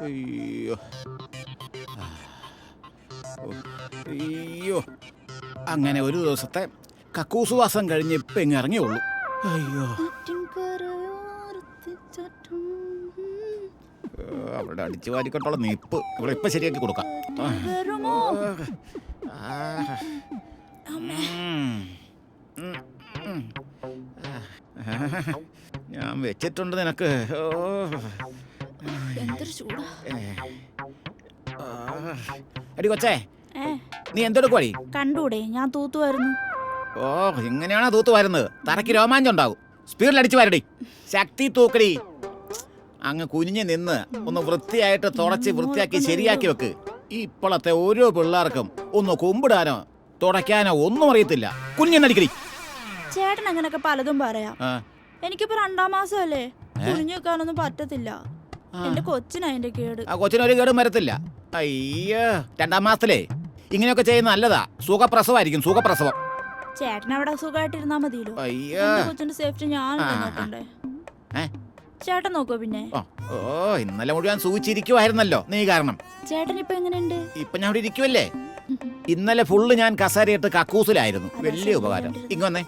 അയ്യോ. അയ്യോ. അങ്ങനെ ഒരു ദിവസത്തെ കക്കൂസുവാസം കഴിഞ്ഞ് ഇപ്പം ഇങ്ങ് ഇറങ്ങിയുള്ളൂ. അയ്യോ. അവിടെ അടിച്ചു വാരിക്കൊണ്ടുള്ള നിപ്പ് ഇവിടെ ഇപ്പം ശരിയാക്കി കൊടുക്കാം. ആ. ഞാൻ വെച്ചിട്ടുണ്ട് നിനക്ക്. ഓ. എന്തൊരു ചൂടാ. ഏ. ആ. എടി കൊച്ചേ ഏ. നീ എന്തെടുക്കുവാടി കണ്ടൂടെ ഞാൻ തൂത്തുവായിരുന്നു ഓ ഇങ്ങനെയാണോ തൂത്ത് വരുന്നത് തറയ്ക്ക് രോമാഞ്ചം ഉണ്ടാവും സ്പീഡിൽ അടിച്ചു വരടി. ശക്തി തൂക്കടി. അങ്ങ് കുനിഞ്ഞ് നിന്ന് ഒന്ന് വൃത്തിയായിട്ട് തുടച്ച് വൃത്തിയാക്കി ശരിയാക്കി വെക്ക്. ഈ ഇപ്പോഴത്തെ ഓരോ പിള്ളേർക്കും ഒന്ന് കുമ്പിടാനോ തുടയ്ക്കാനോ ഒന്നും അറിയത്തില്ല. കുഞ്ഞെണ്ണടിക്കടി. ചേട്ടൻ അങ്ങനൊക്കെ പലതും പറയാം. ആ. എനിക്കിപ്പോ രണ്ടാം മാസമല്ലേ? കുഞ്ഞു വെക്കാനൊന്നും പറ്റത്തില്ല. എന്റെ കൊച്ചിനാ അതിന്റെ കേട്. ആ കൊച്ചിനൊരു കേടും വരത്തില്ല. അയ്യോ രണ്ടാം മാസത്തിലേ. ഇങ്ങനെയൊക്കെ ചെയ്യുന്ന നല്ലതാ. സുഖപ്രസവായിരിക്കും സുഖപ്രസവം. ചേട്ടൻ അവിടെ സുഖമായിട്ടിരുന്നാ മതിയല്ലോ. അയ്യോ. എന്റെ കൊച്ചിന്റെ സേഫ്റ്റി ഞാൻ. നോക്കണ്ടേ? ചേട്ടൻ നോക്കോ പിന്നെ? ഓ ഇന്നലെ മുഴുവൻ സൂചിച്ചിരിക്കുവായിരുന്നല്ലോ നീ കാരണം. ചേട്ടൻ ഇപ്പൊ എങ്ങനെയുണ്ട്? ഇപ്പൊ ഞാൻ അവിടെ ഇരിക്കുവല്ലേ? ഇന്നലെ ഫുള്ള് ഞാൻ കസേരയിട്ട് കക്കൂസിലായിരുന്നു. വലിയ ഉപകാരം. ഇങ്ങനെ ഇങ്ങ് വന്നേ.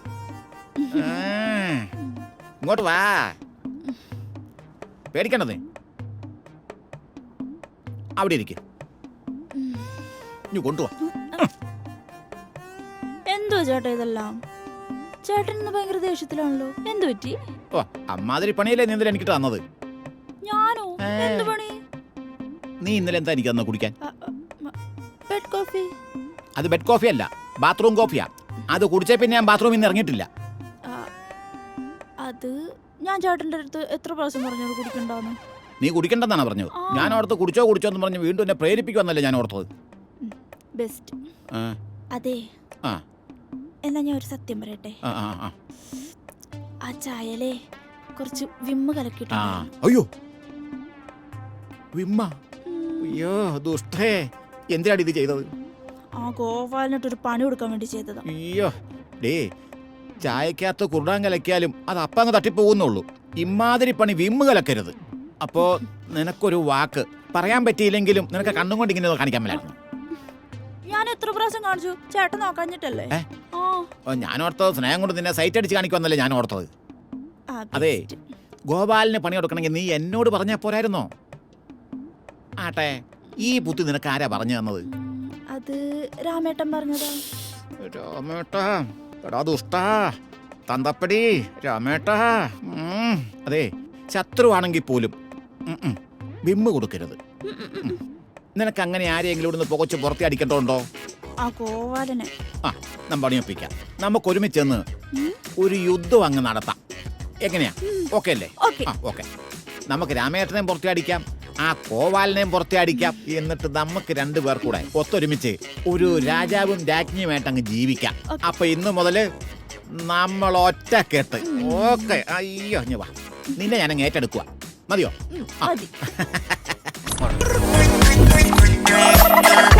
ഇങ്ങോട്ട് വാ. പേടിക്കണ്ടത്. അവിടെ ഇരിക്കും. ഇനി കൊണ്ടുവാ. എന്തോ ചേട്ടാ ഇതെല്ലാം? ചേട്ടൻ ഇന്ന് ഭയങ്കര ദേഷ്യത്തിലാണല്ലോ. എന്തു പറ്റി? ഓ അമ്മാതിരി പണിയല്ലേ നീ ഇന്നലെ എനിക്ക് തന്നത്? ഞാനോ? ഏ. എന്ത് പണി? നീ ഇന്നലെ എന്താ എനിക്ക് തന്ന കുടിക്കാൻ? Bed coffee. അത് ബെഡ് കോഫി അല്ല ബാത്റൂം കോഫിയാ. അത് കുടിച്ചേ പിന്നെ ഞാൻ ബാത്റൂമിൽ നിന്ന് ഇറങ്ങിയിട്ടില്ല. അത് ഞാൻ ചേട്ടന്റെ അടുത്ത് എത്ര പ്രാവശ്യം പറഞ്ഞത് കുടിക്കണ്ടെന്ന്? നീ കുടിക്കണ്ടെന്നാണ് പറഞ്ഞത്? ഞാൻ ഓർത്ത് കുടിച്ചോ കുടിച്ചോ എന്ന് പറഞ്ഞു വീണ്ടും എന്നെ പ്രേരിപ്പിക്കുമെന്നല്ലേ ഞാൻ ഓർത്തത്? ബെസ്റ്റ് ആ, അതെ. ആ. എന്നാ ഞാൻ ഒരു സത്യം പറയട്ടെ? ആ ആ ആ. ആ ചായലേ കുറച്ച് വിമ്മ് ആ. കലക്കിയിട്ടുണ്ട് അയ്യോ. വിമ്മ? അയ്യോ ദുഷ്ടേ. എന്തിനാണ് ഇത് ചെയ്തത്? ആ ഗോപാലിനോട്ട് ഒരു പണി കൊടുക്കാൻ വേണ്ടി ചെയ്തതാ. അയ്യോ. ഡേ ചായക്കകത്ത് കുറുടാൻ കലക്കിയാലും അത് അപ്പം അങ്ങ് തട്ടിപ്പോകുന്നുള്ളൂ. ഇമാതിരി പണി വിമ്മ് കലക്കരുത്. അപ്പോ നിനക്കൊരു വാക്ക്. പറയാൻ പറ്റിയില്ലെങ്കിലും നിനക്ക് കണ്ണും കൊണ്ട് ഇങ്ങനെ കാണിക്കാൻ മേലായിരുന്നു. ഞാൻ എത്ര പ്രാവശ്യം കാണിച്ചു? ചേട്ടൻ നോക്കാഞ്ഞിട്ടല്ലേ? ഏ? ആ. ഓ, ഞാൻ ഓർത്തത് സ്നേഹം കൊണ്ട് നിന്നെ സൈറ്റ് അടിച്ച് കാണിക്കുമെന്നല്ലേ ഞാൻ ഓർത്തത് അതെ. ഗോപാലിന് പണി കൊടുക്കണമെങ്കിൽ നീ എന്നോട് പറഞ്ഞാ പോരായിരുന്നോ? ആട്ടെ ഈ ബുദ്ധി നിനക്ക് ആരാ പറഞ്ഞു തന്നത്? അത് രാമേട്ടൻ പറഞ്ഞതാ. രാമേട്ടാ എടാ ദുഷ്ടാ തന്തപ്പടി രാമേട്ടാ. അതെ ശത്രുവാണെങ്കിൽ പോലും. വിമ്മ് കൊടുക്കരുത്. നിനക്ക് അങ്ങനെ ആരെങ്കിലും ഇവിടുന്ന് പുകച്ച് പുറത്തി അടിക്കണ്ടോണ്ടോ ആ ഗോപാലനെ. ആ പണിയൊപ്പിക്കാം നമുക്ക് ഒരുമിച്ച് ചെന്ന് ഒരു യുദ്ധം അങ്ങ് നടത്താം. എങ്ങനെയാ? ഓക്കെ അല്ലേ? ആ ഓക്കെ. നമുക്ക് രാമേട്ടനെ പുറത്തി അടിക്കാം. ആ കോവാലിനെയും പുറത്തെ അടിക്കാം. എന്നിട്ട് നമുക്ക് രണ്ടുപേർ കൂടെ ഒത്തൊരുമിച്ച് ഒരു രാജാവും രാജ്ഞിയുമായിട്ട് അങ്ങ് ജീവിക്കാം. അപ്പൊ ഇന്ന് മുതൽ നമ്മൾ ഒറ്റ കേട്ട് ഓക്കെ. അയ്യോ ഞാൻ വാ. നിന്നെ ഞാൻ അങ്ങ് ഏറ്റെടുക്കുക മതിയോ മതി.